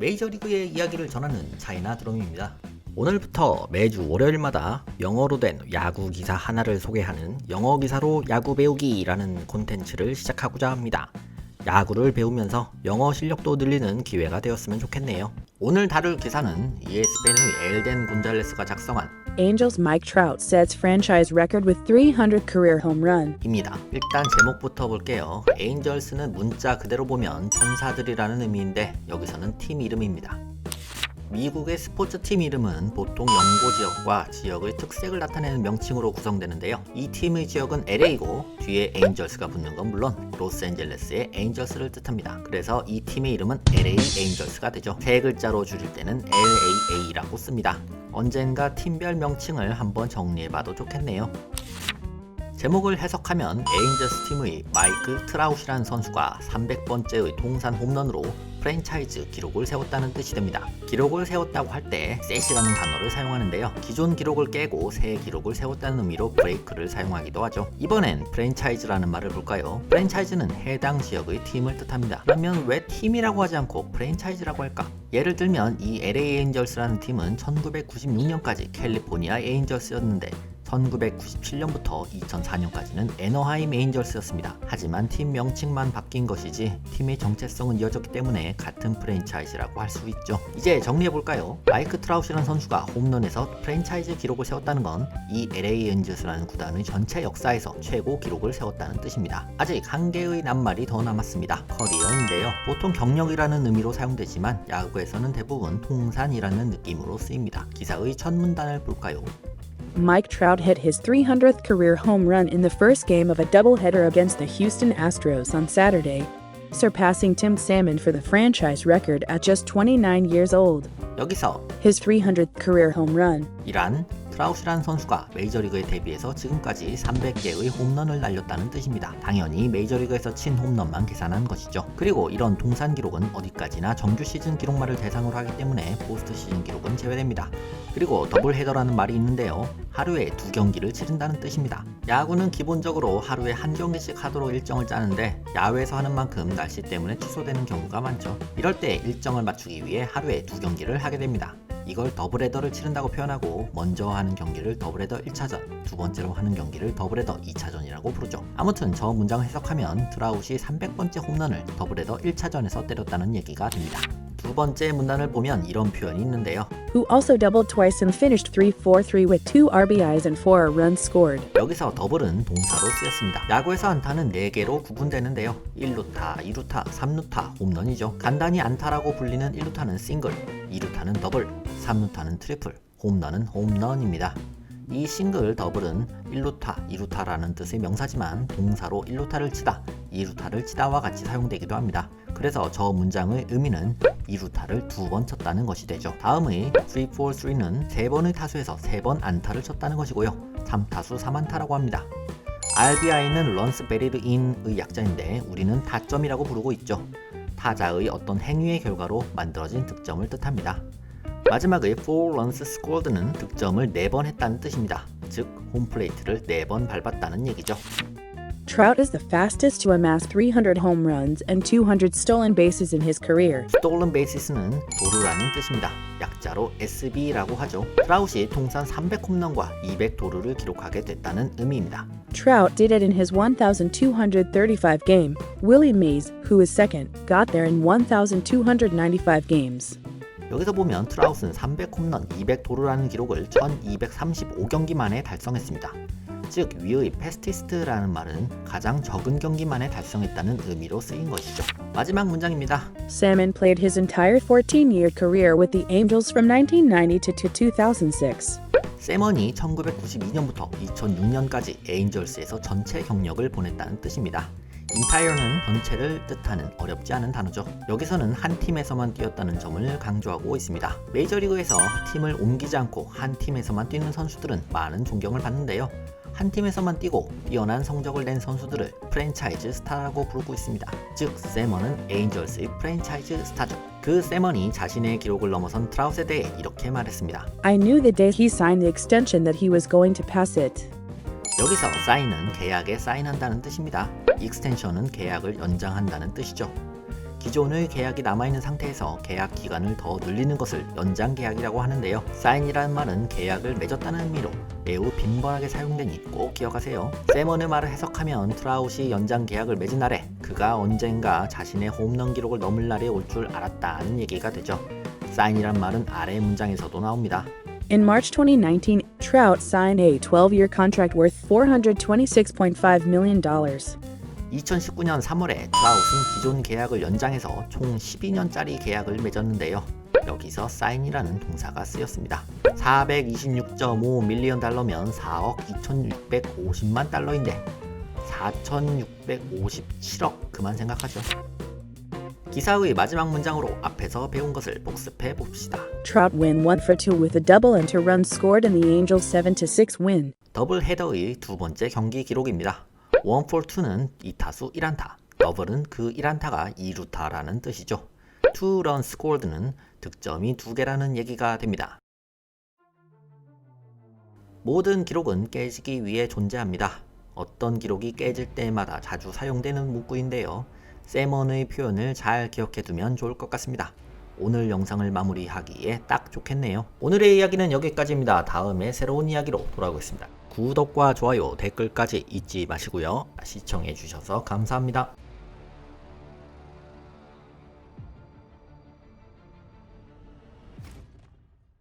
메이저리그의 이야기를 전하는 차이나 드럼입니다. 오늘부터 매주 월요일마다 영어로 된 야구 기사 하나를 소개하는 영어 기사로 야구 배우기라는 콘텐츠를 시작하고자 합니다. 야구를 배우면서 영어 실력도 늘리는 기회가 되었으면 좋겠네요. 오늘 다룰 기사는 ESPN의 엘덴 곤잘레스가 작성한 Angels Mike Trout sets franchise record with 300 career home run. 입니다. 일단 제목부터 볼게요. 에인절스는 문자 그대로 보면 천사들이라는 의미인데 여기서는 팀 이름입니다. 미국의 스포츠 팀 이름은 보통 연고 지역과 지역의 특색을 나타내는 명칭으로 구성되는데요. 이 팀의 지역은 LA고 뒤에 에인절스가 붙는 건 물론 로스앤젤레스의 에인절스를 뜻합니다. 그래서 이 팀의 이름은 LA 에인절스가 되죠. 세 글자로 줄일 때는 LAA라고 씁니다. 언젠가 팀별 명칭을 한번 정리해봐도 좋겠네요. 제목을 해석하면 에인저스 팀의 마이클 트라우시라는 선수가 300번째의 통산 홈런으로 프랜차이즈 기록을 세웠다는 뜻이 됩니다. 기록을 세웠다고 할 때 셋이라는 단어를 사용하는데요. 기존 기록을 깨고 새 기록을 세웠다는 의미로 브레이크를 사용하기도 하죠. 이번엔 프랜차이즈라는 말을 볼까요? 프랜차이즈는 해당 지역의 팀을 뜻합니다. 그러면 왜 팀이라고 하지 않고 프랜차이즈라고 할까? 예를 들면 이 LA 에인절스라는 팀은 1996년까지 캘리포니아 에인절스였는데 1997년부터 2004년까지는 애너하임 에인절스였습니다. 하지만 팀 명칭만 바뀐 것이지 팀의 정체성은 이어졌기 때문에 같은 프랜차이즈라고 할 수 있죠. 이제 정리해볼까요? 마이크 트라우시라는 선수가 홈런에서 프랜차이즈 기록을 세웠다는 건 이 LA 에인절스라는 구단의 전체 역사에서 최고 기록을 세웠다는 뜻입니다. 아직 한 개의 낱말이 더 남았습니다. 커리어인데요. 보통 경력이라는 의미로 사용되지만 야구에서는 대부분 통산이라는 느낌으로 쓰입니다. 기사의 첫 문단을 볼까요? Mike Trout hit his 300th career home run in the first game of a doubleheader against the Houston Astros on Saturday, surpassing Tim Salmon for the franchise record at just 29 years old. 여기서 His 300th career home run. 이란 트라우시라는 선수가 메이저리그에 데뷔해서 지금까지 300개의 홈런을 날렸다는 뜻입니다. 당연히 메이저리그에서 친 홈런만 계산한 것이죠. 그리고 이런 통산 기록은 어디까지나 정규 시즌 기록말을 대상으로 하기 때문에 포스트 시즌 기록은 제외됩니다. 그리고 더블 헤더라는 말이 있는데요. 하루에 두 경기를 치른다는 뜻입니다. 야구는 기본적으로 하루에 한 경기씩 하도록 일정을 짜는데 야외에서 하는 만큼 날씨 때문에 취소되는 경우가 많죠. 이럴 때 일정을 맞추기 위해 하루에 두 경기를 하게 됩니다. 이걸 더블헤더를 치른다고 표현하고 먼저 하는 경기를 더블헤더 1차전, 두 번째로 하는 경기를 더블헤더 2차전이라고 부르죠. 아무튼 저 문장을 해석하면 트라웃이 300번째 홈런을 더블헤더 1차전에서 때렸다는 얘기가 됩니다. 두 번째 문단을 보면 이런 표현이 있는데요. Who also doubled twice and finished 3-4-3 with 2 RBIs and 4 runs scored. 여기서 더블은 동사로 쓰였습니다. 야구에서 안타는 4개로 구분되는데요. 1루타, 2루타, 3루타, 홈런이죠. 간단히 안타라고 불리는 1루타는 싱글, 2루타는 더블, 3루타는 트리플, 홈런은 홈런입니다. 이 싱글 더블은 1루타, 2루타라는 뜻의 명사지만 동사로 1루타를 치다, 2루타를 치다와 같이 사용되기도 합니다. 그래서 저 문장의 의미는 2루타를 두 번 쳤다는 것이 되죠. 다음의 3, 4, 3는 세 번의 타수에서 세번 안타를 쳤다는 것이고요. 3타수 3안타라고 합니다. RBI는 runs batted in의 약자인데 우리는 타점이라고 부르고 있죠. 타자의 어떤 행위의 결과로 만들어진 득점을 뜻합니다. 마지막의 4 runs scored는 득점을 4번 했다는 뜻입니다. 즉, 홈플레이트를 4번 밟았다는 얘기죠. Trout is the fastest to amass 300 home runs and 200 stolen bases in his career. stolen bases는 도루라는 뜻입니다. 약자로 SB라고 하죠. 트라웃이 통산 300 홈런과 200 도루를 기록하게 됐다는 의미입니다. Trout did it in his 1,235 game. Willie Mays, who is second, got there in 1,295 games. 여기서 보면 트라웃은 300홈런, 200도루라는 기록을 1235경기 만에 달성했습니다. 즉 위의 패스티스트라는 말은 가장 적은 경기 만에 달성했다는 의미로 쓰인 것이죠. 마지막 문장입니다. Salmon played his entire 14-year career with the Angels from 1990 to 2006. 세먼이 1992년부터 2006년까지 에인절스에서 전체 경력을 보냈다는 뜻입니다. 인타이어는 전체를 뜻하는 어렵지 않은 단어죠. 여기서는 한 팀에서만 뛰었다는 점을 강조하고 있습니다. 메이저리그에서 팀을 옮기지 않고 한 팀에서만 뛰는 선수들은 많은 존경을 받는데요. 한 팀에서만 뛰고 뛰어난 성적을 낸 선수들을 프랜차이즈 스타라고 부르고 있습니다. 즉, 세먼은 에인절스의 프랜차이즈 스타죠. 그 세먼이 자신의 기록을 넘어선 트라웃에 대해 이렇게 말했습니다. I knew the day he signed the extension that he was going to pass it. 여기서 사인은 계약에 사인한다는 뜻입니다. 익스텐션은 계약을 연장한다는 뜻이죠. 기존의 계약이 남아있는 상태에서 계약 기간을 더 늘리는 것을 연장 계약이라고 하는데요. 사인이라는 말은 계약을 맺었다는 의미로 매우 빈번하게 사용되니 꼭 기억하세요. 세먼의 말을 해석하면 트라웃이 연장 계약을 맺은 날에 그가 언젠가 자신의 홈런 기록을 넘을 날이 올 줄 알았다는 얘기가 되죠. 사인이란 말은 아래 문장에서도 나옵니다. In March 2019, Trout signed a 12 year contract worth $426.5 million. 2019년 3월에 트라웃은 기존 계약을 연장해서 총 12년짜리 계약을 맺었는데요. 여기서 사인이라는 동사가 쓰였습니다. 426.5 밀리언 달러면 4억 2,650만 달러인데 4,657억 그만 생각하죠. 기사의 마지막 문장으로 앞에서 배운 것을 복습해 봅시다. Trout win 1 for 2 with a double and two runs scored in the Angels' 7 6 win. 더블 헤더의 두 번째 경기 기록입니다. 1 for 2는 2타수 1안타, 더블은 그 1안타가 2루타라는 뜻이죠. 2 run scored는 득점이 두 개라는 얘기가 됩니다. 모든 기록은 깨지기 위해 존재합니다. 어떤 기록이 깨질 때마다 자주 사용되는 문구인데요. 세먼의 표현을 잘 기억해 두면 좋을 것 같습니다. 오늘 영상을 마무리하기에 딱 좋겠네요. 오늘의 이야기는 여기까지입니다. 다음에 새로운 이야기로 돌아오겠습니다. 구독과 좋아요, 댓글까지 잊지 마시고요. 시청해 주셔서 감사합니다.